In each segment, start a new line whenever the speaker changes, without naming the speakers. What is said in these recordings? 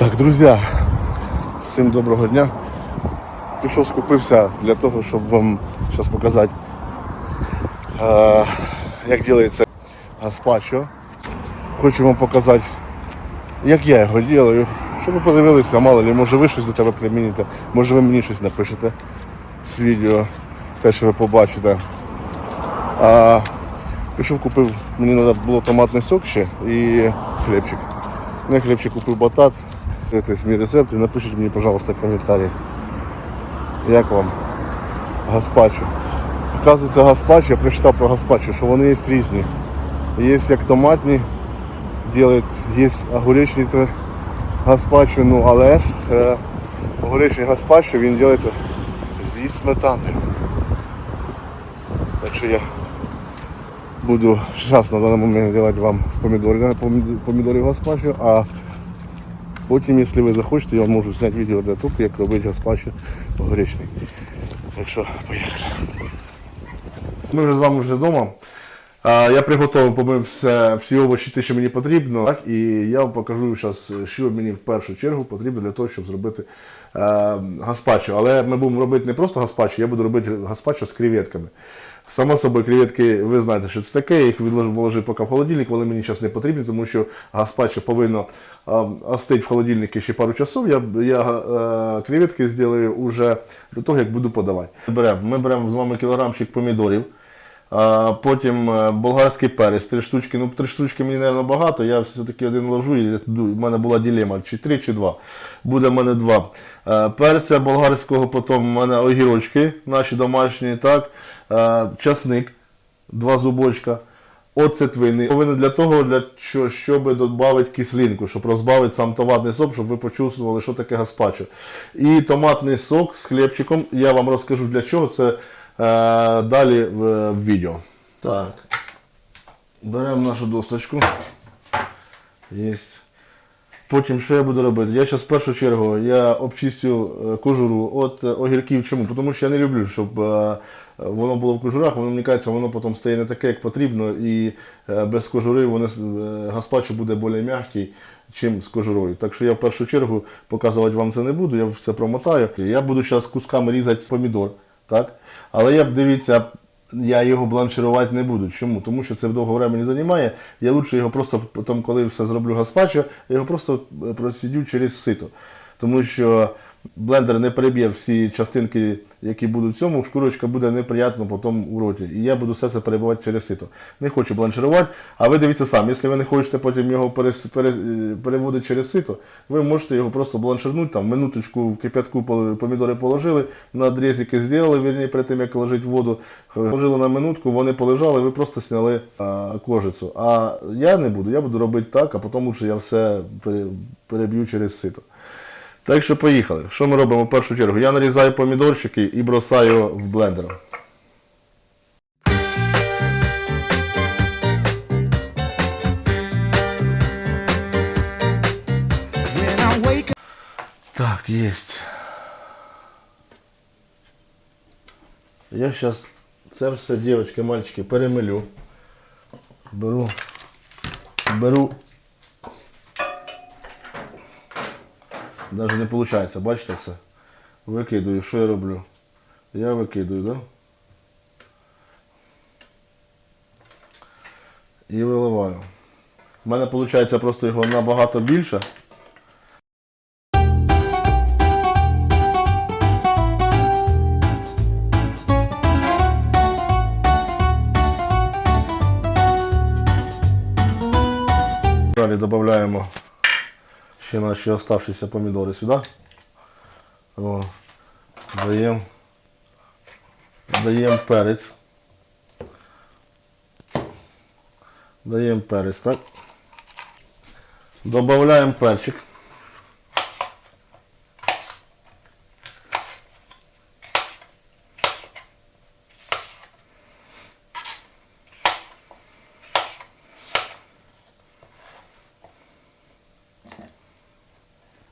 Так, друзі, всім доброго дня. Пішов скупився для того, щоб вам зараз показати, е, як ділається гаспачо. Хочу вам показати, як я його ділаю, щоб ви подивилися, мало ли, може ви щось до тебе приміните, може ви мені щось напишете з відео, те, що ви побачите. А, пішов купив, мені треба було томатний сок ще і хлібчик. Ну, я хлібчик купив батат. Це мій рецепт і напишіть мені, пожалуйста, коментарі. Як вам гаспачо? Оказується, гаспачо, я прочитав про гаспачо, що вони є різні. Є як томатні, делают, є огуречні гаспачо, ну але ж е, огуречний гаспачо він робиться зі сметаною. Так що я буду зараз на даний момент робити вам з помідорів, помідорів гаспачо, а потім, якщо ви захочете, я можу зняти відео для того, як робити гаспачо огуречний. Так що, поїхали. Ми вже з вами вже вдома. Я приготував, помив всі овочі, те, що мені потрібно. Так, і я вам покажу зараз, що мені в першу чергу потрібно для того, щоб зробити гаспачо. Але ми будемо робити не просто гаспачо, я буду робити гаспачо з креветками. Само собою, креветки, ви знаєте, що це таке. Я їх відложив поки в холодильник, вони мені зараз не потрібні, тому що гаспачо повинно остити в холодильнику ще пару часов. Я, я е, креветки зроблю вже до того, як буду подавати. Беремо, ми беремо з вами кілограмчик помідорів. Потім е, болгарський перець, три штучки. Ну, три штучки мені, мабуть, багато. Я все-таки один ложу, і в мене була дилема, чи три, чи два. Буде в мене два. Е, Перця болгарського, потім в мене огірочки, наші домашні, так. Е, Часник, два зубочка. Оцет винний. Повинен для того, для що, щоб додати кислинку, щоб розбавити сам томатний сок, щоб ви почувствували, що таке гаспачо. І томатний сок з хлібчиком. Я вам розкажу для чого це далі в, відео. Так. Беремо нашу досточку. Єсть. Потім що я буду робити? Я зараз в першу чергу я обчистю е, кожуру від огірків. Чому? Тому що я не люблю, щоб е, воно було в кожурах, воно мені кажеться, воно потім стає не таке, як потрібно, і е, без кожури воно, е, гаспачо буде більш м'який, чим з кожурою. Так що я в першу чергу показувати вам це не буду, я все промотаю. Я буду зараз кусками різати помідор. Так? Але я б дивіться, я його бланширувати не буду. Чому? Тому що це довго времени займає. Я лучше його просто потім, коли все зроблю гаспачо, я його просто просідю через сито. Тому що блендер не переб'є всі частинки, які будуть в цьому, шкурочка буде неприємно потім у роті. І я буду все це перебувати через сито. Не хочу бланширувати, а ви дивіться самі, якщо ви не хочете потім його перес, перес, переводити через сито, ви можете його просто бланширнути, там минуточку в кип'ятку помідори положили, на дрізики зробили, вірні, перед тим як ложити воду, положили на минутку, вони полежали, ви просто сняли а, кожицю. А я не буду, я буду робити так, а потім лучше я все переб'ю через сито. Так що поїхали. Що ми робимо в першу чергу? Я нарізаю помідорчики і бросаю в блендер. Так, єсть. Я зараз це все, дівчатки, мальчики, перемилю. Беру. Беру. Навіть не виходить, бачите все? Викидую, що я роблю? Я викидую? Да? І виливаю. У мене виходить просто його набагато більше. Далі додаємо ще наші оставшиеся помідори сюди. О, даємо даємо перець. Даємо перець, так? Добавляємо перчик.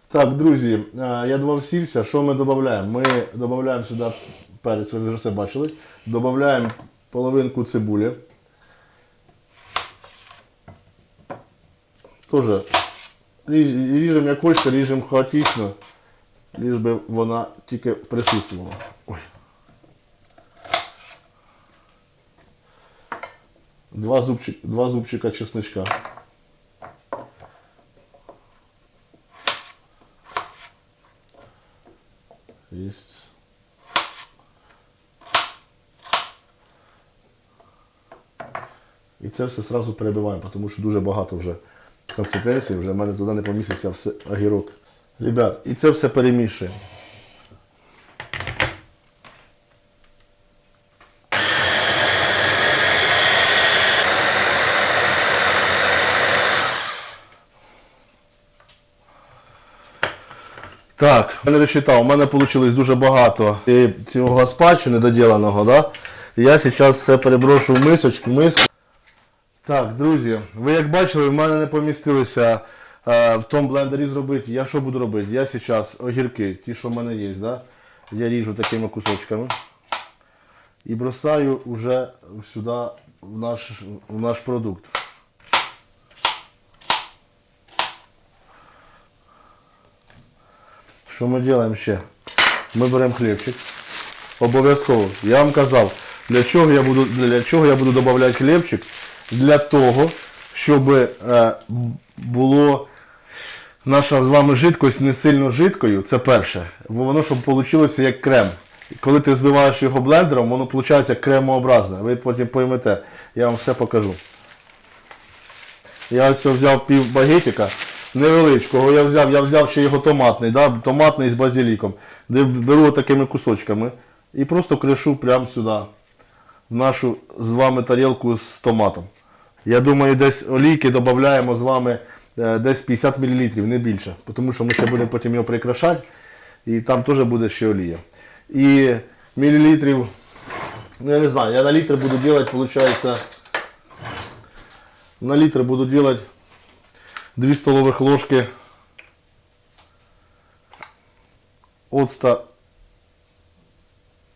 Так, друзі, е, я два всівся. Що ми додаємо? Ми додаємо сюди перець, ви вже це бачили. Додаємо половинку цибулі. Ріж- ріжемо як хочете, ріжемо хаотично, ліж би вона тільки присутствувала. Ой. Два, зубчик, два зубчика чесничка. Есть. І це все одразу перебиваємо, тому що дуже багато вже консистенції, вже в мене туди не поміститься все огірок. Ребят, і це все перемішуємо. Так, я не розчитав, у мене вийшло дуже багато цього гаспачу недоділеного, да? Я зараз все переброшу в мисочку, миску. Так, друзі, ви як бачили, в мене не помістилося е, в тому блендері зробити. Я що буду робити? Я зараз огірки, ті, що в мене є, да? я ріжу такими кусочками і бросаю вже сюди в наш, в наш продукт. Що ми робимо ще? Ми беремо хлібчик. Обов'язково. Я вам казав, для чого я буду, для чого я буду додавати хлібчик? Для того, щоб е, було наша з вами жидкость не сильно жидкою, це перше. Воно щоб вийшло як крем. Коли ти збиваєш його блендером, воно виходить кремообразне. Ви потім поймете, я вам все покажу. Я ось взяв пів багетика невеличкого. Я взяв, я взяв ще його томатний, да? томатний з базиліком. Де беру такими кусочками і просто кришу прямо сюди, в нашу з вами тарілку з томатом. Я думаю, десь олійки додаємо з вами е, десь 50 мл, не більше. Тому що ми ще будемо потім його прикрашати. І там теж буде ще олія. І мілілітрів, ну я не знаю, я на літр буду робити, виходить, на литр буду делать 2 столовых ложки оцта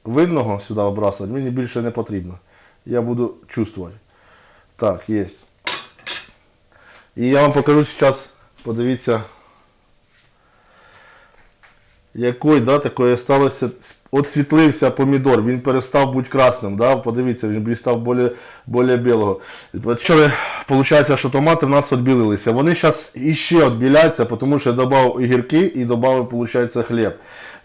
винного сюди вбрасувати. Мені більше не потрібно. Я буду чувствувати. Так, є. І я вам покажу зараз, подивіться, який, да, такої сталося, отсвітлився помідор, він перестав бути красним, да, подивіться, він став більш, більш білого. Почали, виходить, що томати в нас відбілилися. Вони зараз іще відбіляться, тому що я додав огірки і додав, хліб.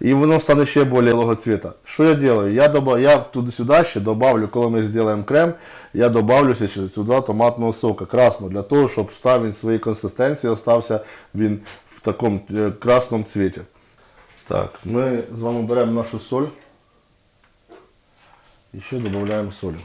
І воно стане ще більш білого цвіта. Що я роблю? Я, добав, я туди-сюди ще добавлю, коли ми зробимо крем, я добавлю ще сюди томатного сока красного, для того, щоб став він своїй консистенції, остався він в такому е, красному цвіті. Так, ми з вами беремо нашу соль і ще додаємо солі.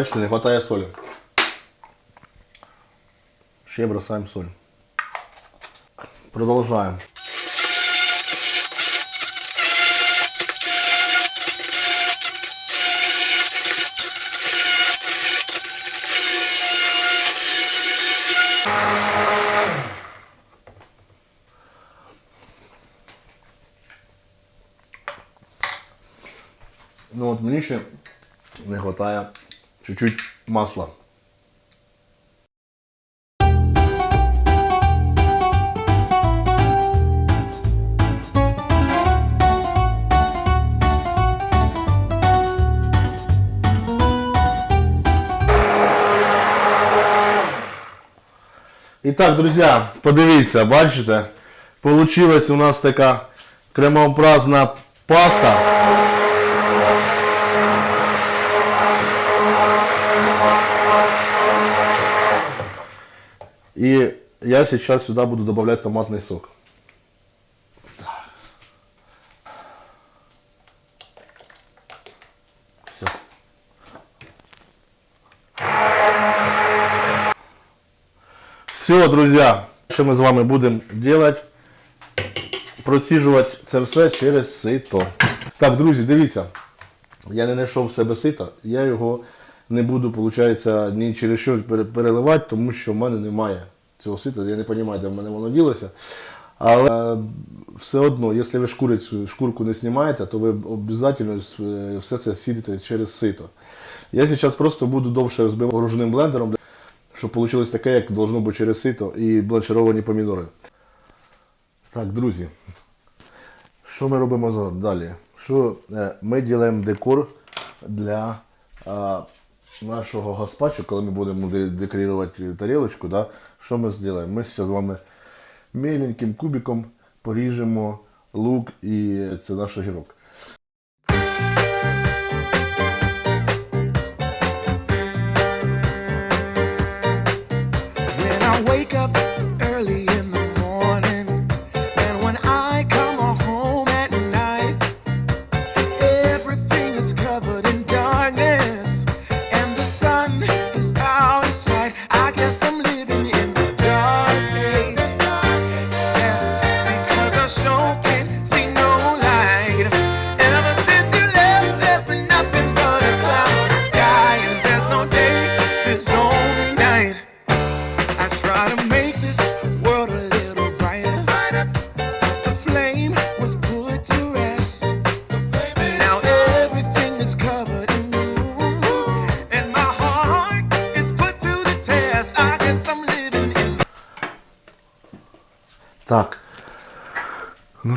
Бачите, не вистачає солі. Ще бросаємо соль. Продовжуємо. Ну от мені ще не вистачає чуть-чуть масла. І так, друзі, подивіться, бачите, получилась у нас така кремообразна паста. И я сейчас сюда буду добавлять томатный сок. Все. Все, друзі, що ми з вами будемо робити? Проціжувати це все через сито. Так, друзі, дивіться. Я не знайшов в себе сита, я його не буду, виходить, ні через що переливати, тому що в мене немає цього сита. Я не розумію, де в мене воно ділося. Але е, все одно, якщо ви шкурицю, шкурку не знімаєте, то ви обов'язково е, все це сідете через сито. Я зараз просто буду довше розбивати гружним блендером, щоб вийшло таке, як должно бути через сито і бланшировані помідори. Так, друзі, що ми робимо далі? Що е, ми робимо декор для нашого гаспачу, коли ми будемо декорувати тарілочку, да? що ми зробимо? Ми зараз з вами міленьким кубиком поріжемо лук і це наш огірок.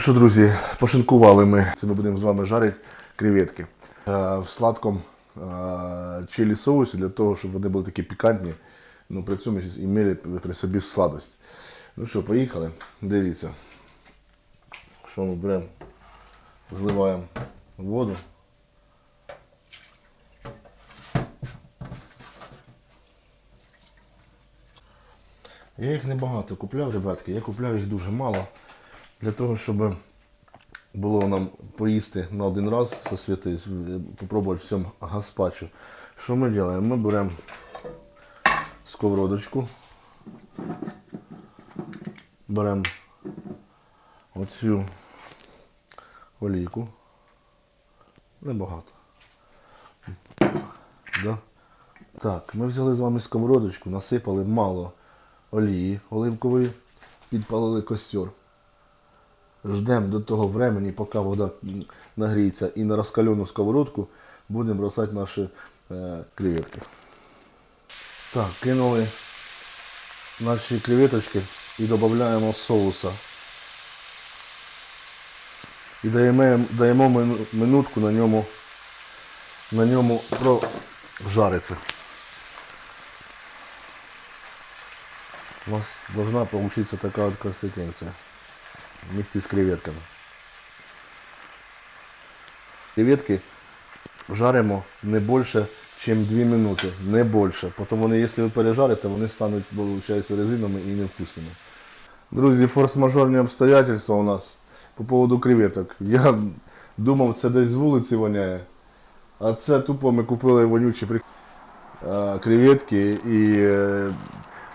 Що, друзі, пошинкували ми. Це ми будемо з вами жарити креветки. Е, в сладкому е, чилі соусі для того, щоб вони були такі пікантні, ну при цьому і мали при собі сладость. Ну що, поїхали. Дивіться. Що ми беремо? Зливаємо воду. Я їх небагато купляв, ребятки, я купляв їх дуже мало. Для того, щоб було нам поїсти на один раз со святи, попробувати в цьому гаспачу. Що ми робимо? Ми беремо сковородочку, беремо оцю олійку. Небагато. Да? Так, ми взяли з вами сковородочку, насипали мало олії оливкової, підпалили костер. Ждемо до того времени, поки вода нагріється і на розкалену сковородку будемо бросати наші е, креветки. Так, кинули наші креветочки і додаємо соуса. І даємо, даємо минутку на ньому, на ньому прожариться. У нас должна получиться такая вот консистенция вместе с креветками. Креветки жаримо не більше, ніж 2 минути. Не більше. Потім вони, якщо ви пережарите, вони стануть, виходить, резиновими і невкусними. Друзі, форс-мажорні обстоятельства у нас по поводу креветок. Я думав, це десь з вулиці воняє. А це тупо ми купили вонючі креветки і е,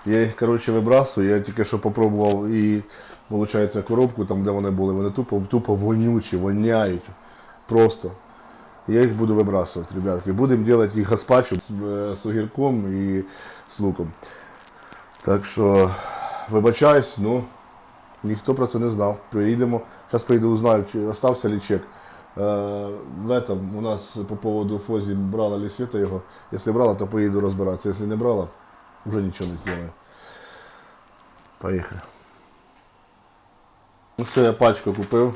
я їх коротше вибрасую. Я тільки що попробував і виходить, коробку, там де вони були, вони тупо, тупо вонючі, воняють. Просто. Я їх буду вибрасувати, ребятки. Будемо робити їх гаспачо з, з огірком і з луком. Так що вибачаюсь, ну ніхто про це не знав. Приїдемо. Зараз приїду, узнаю, чи остався ли чек. Е, у нас по поводу Фозі брала ли його. Якщо брала, то поїду розбиратися. Якщо не брала, вже нічого не зроблю. Поїхали. Ну все, я пачку купив.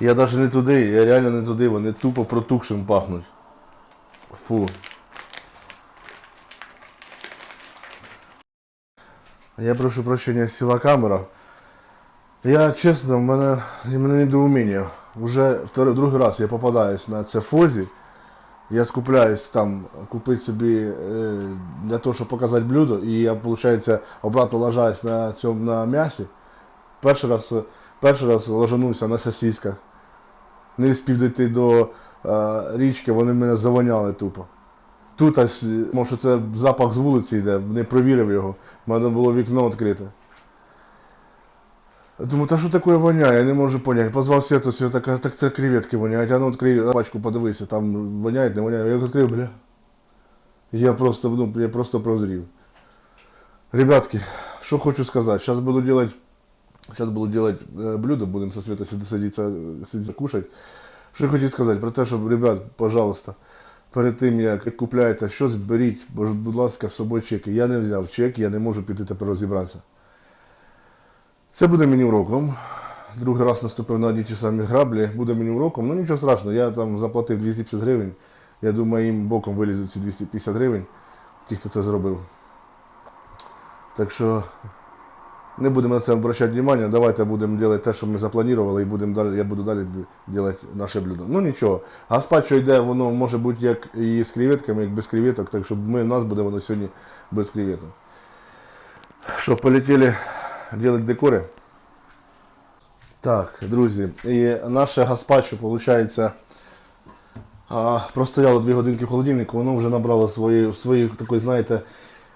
Я навіть не туди, я реально не туди, вони тупо протухшим пахнуть. Фу. Я прошу прощения, сіла камера. Я чесно, в мене, в мене недоуміння. Уже второй, другий раз я попадаюсь на це фозі. Я скупляюсь там купити собі е, для того, щоб показати блюдо, і я, виходить, обратно ложаюсь на цьому на м'ясі. Перший раз, перший раз ложанувся на сосисках. Не встиг дійти до е, річки, вони мене завоняли тупо. Тут може це запах з вулиці йде, не провірив його. У мене було вікно відкрите. Думаю, та що таке воняє, я не можу поняти. Позвав Святу, Свята каже, так це креветки воняють. А ну відкрий пачку, подивися, там воняє, не воняє. Я відкрив, бля. Я просто, ну, я просто прозрів. Ребятки, що хочу сказати, зараз буду делать, сейчас буду делать э, блюдо, будем со Светой сидеть, садиться, кушать. Що я хотів сказати про те, щоб, ребят, пожалуйста, перед тим, як купляєте щось, беріть, будь ласка, з собою чеки. Я не взяв чек, я не можу піти тепер розібратися. Це буде мені уроком. Другий раз наступив на одні ті самі граблі, буде мені уроком. Ну нічого страшного, я там заплатив 250 гривень. Я думаю, їм боком вилізуть ці 250 гривень, ті, хто це зробив. Так що не будемо на це обращати увагу, давайте будемо робити те, що ми запланували, і будемо далі, я буду далі робити наше блюдо. Ну нічого. Гаспачо йде, воно може бути як і з креветками, як без креветок, так що ми, у нас буде воно сьогодні без креветок. Що, полетіли робити декори? Так, друзі, і наше гаспачо, виходить, простояло дві годинки в холодильнику, воно вже набрало свої, свої такої, знаєте,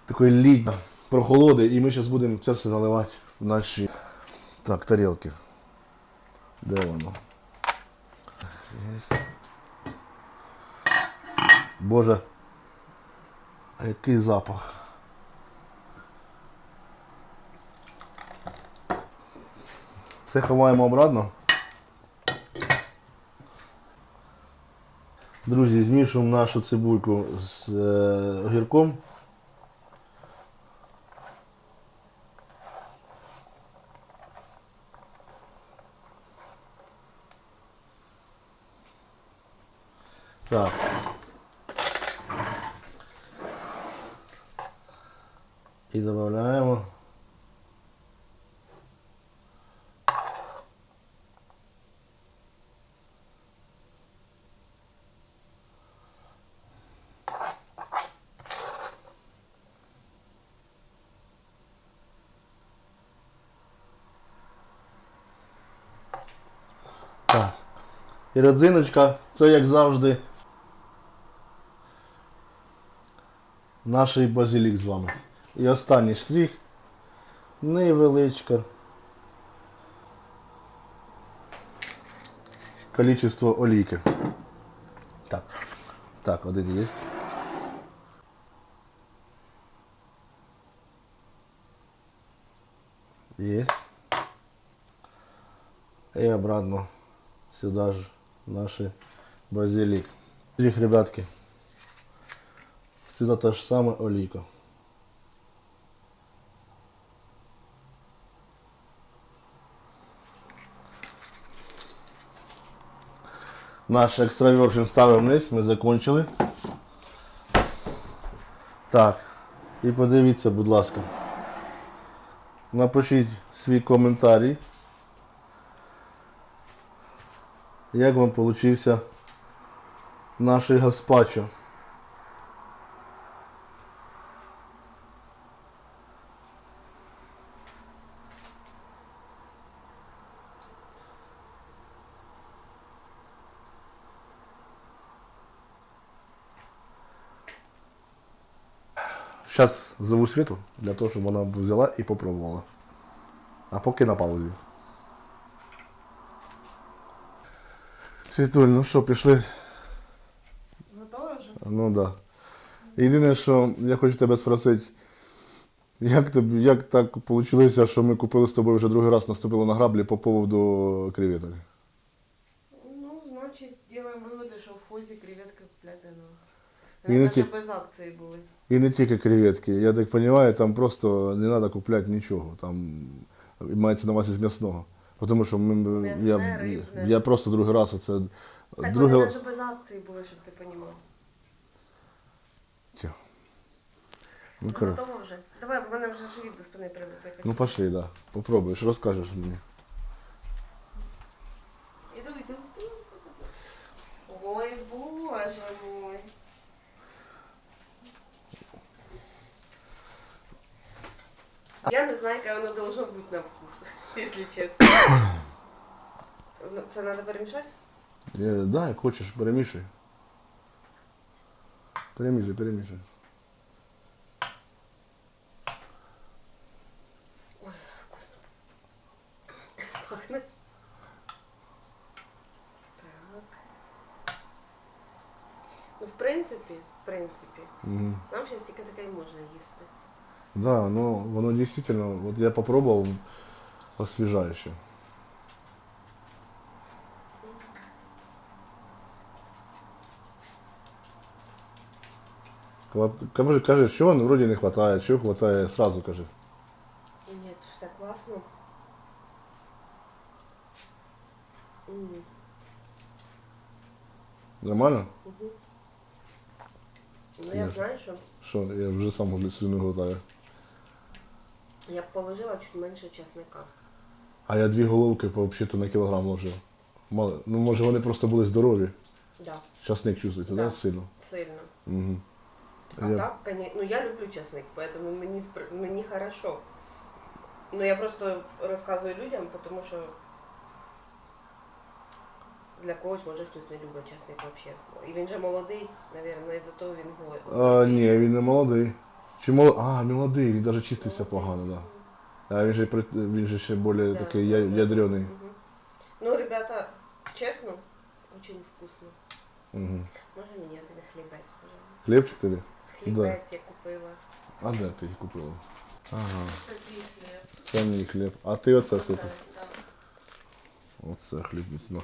такої літньої прохолоди, і ми зараз будемо це все наливати в наші так, тарілки. Де воно? Боже, який запах. Все ховаємо обратно. Друзі, змішуємо нашу цибульку з е, огірком. Так. І додаємо. І родзиночка, це як завжди. Наш базилік з вами. І останній штрих. Невеличка. Количество олійки. Так. Так, один є. Есть. И обратно сюда же наши базилик. Их, ребятки. Сюда та же самая олійка. Наш екстравершн ставимо вниз, ми закончили. Так. І подивіться, будь ласка. Напишіть свій коментарій. Як вам получився наш гаспачо? Зараз зову Світу для того, щоб вона взяла і попробувала. А поки на паузі. Світуль, ну що, пішли?
Готова вже?
Ну да. Єдине, що я хочу тебе спросити, як, тобі, як так вийшло, що ми купили з тобою вже другий раз наступили на граблі по поводу креветок?
Ну, значить, делаем виводи, що в фозі креветки купляти
не ті-
без акції були.
І не тільки креветки. Я так розумію, там просто не треба купляти нічого. Там мається на увазі з м'ясного. Тому що ми,
М'ясне,
я,
рибне.
я просто другий раз оце.
Так
Друге...
вони навіть без акції були, щоб ти понімав.
Тьо. Ну,
Ну,
коротше.
готова вже. Давай, бо в мене вже живіт до спини привик.
Ну пошли, да. Попробуєш, розкажеш мені.
Іду, іду. Ой, боже мой. Я не знаю, яке воно должно бути на вкус, чесно. Ну, Це треба перемішати?
Е, да, як хочеш, перемішуй. Перемішай, перемішай.
Ой, вкусно. Пахне. Так. Ну, в принципі, в принципі,
Угу.
нам зараз тільки таке і можна їсти.
Да, ну воно дійсно, вот я попробував освіжаюче. Хват- Кажи, кажи, що вроді не вистачає, чого вистачає, сразу кажи.
Ні, все класно. М,
Нормально?
Ну, я
Ні.
знаю, що
Що, я вже сам уже слюну глотаю.
Я б положила чуть менше чесника.
А я дві головки взагалі на кілограм ложив. Мало- Ну, може вони просто були здорові.
Да,
Часник чувствується, да,
Да.
сильно?
сильно.
Угу.
А
Я-
так, ну я люблю чесник, поэтому мені, в пр- мені хорошо. Ну я просто розказую людям, тому що для когось може хтось не любить чесник взагалі. І він же молодий, мабуть, і за того він го-
А, ні, він не молодий. Чи мол... А, молодий, він навіть чистився погано, так. Да. А він же, при- він же ще більш
Да,
такий
да,
я-
да.
ядрений.
Мгм. Ну, ребята, чесно, очень вкусно.
Угу.
Може мені один хлібець, пожалуйста.
Хлібчик тобі?
Хлібець я купила.
А де ти їх купила? Ага,
Це твій хліб.
це мій хліб. А ти оце сипи.
Так, так.
Оце хліб міцно.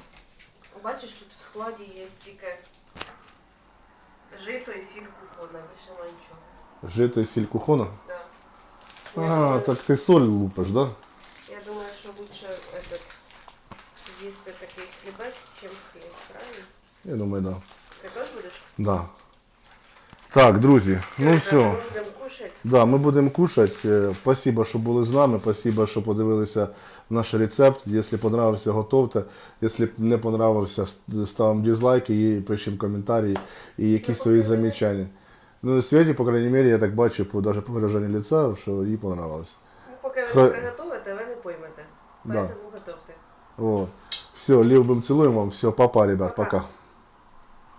Бачиш, тут в складі є тільки жито і сіль кухонна, більше нема нічого.
Жито сіль кухона?
Да.
А,
я, думаю,
так ти соль лупиш, да?
я думаю, що лучше этот, з'їсти такий хлібець, чим хліб, правильно?
Я думаю, да.
Ти теж будеш?
Да. Так, друзі, ну
Ми
все.
будемо кушати.
Да, ми будемо кушати. Е, Спасибо, що були з нами. Спасибо, що подивилися наш рецепт. Якщо понравився, готовте. Якщо не понравився, ставимо дизлайки і пишемо коментарі і якісь свої замічання. Ну, Світі, по крайней мере, я так бачу, по, даже по вираженню лица, що їй понравилось.
Ну, поки ви
Хай-
не приготуєте, ви не поймете.
Да.
Поэтому готовте.
Вот. Все, любим, цілуємо вам. Все, папа, ребят,
Пока.
пока.